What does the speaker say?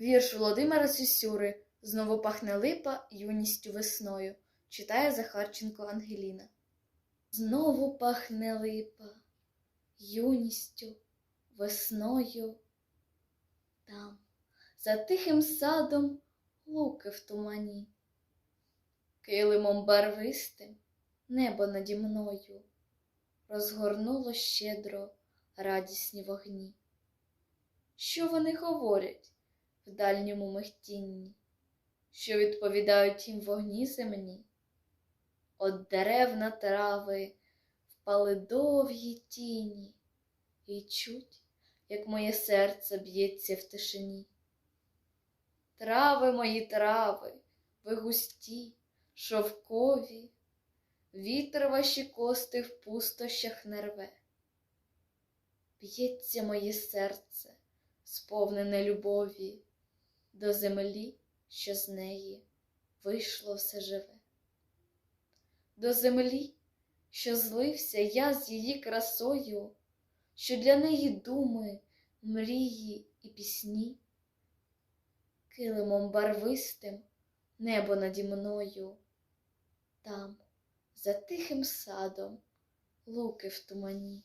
Вірш Володимира Сюсюри Знову пахне липа юністю весною. Читає Захарченко Ангеліна. Знову пахне липа юністю весною. Там, за тихим садом, луки в тумані. Килимом барвистим небо наді мною розгорнуло щедро радісні вогні. Що вони говорять дальньому михтінні, що відповідають їм вогні земні? От дерев на трави впали довгі тіні, і чуть, як моє серце б'ється в тишині. Трави мої трави, ви густі, шовкові, вітер ваші кости в пустощах не рве. Б'ється моє серце, сповнене любові, до землі, що з неї вийшло все живе. До землі, що злився я з її красою, що для неї думи, мрії і пісні, килимом барвистим небо наді мною, там, за тихим садом, луки в тумані.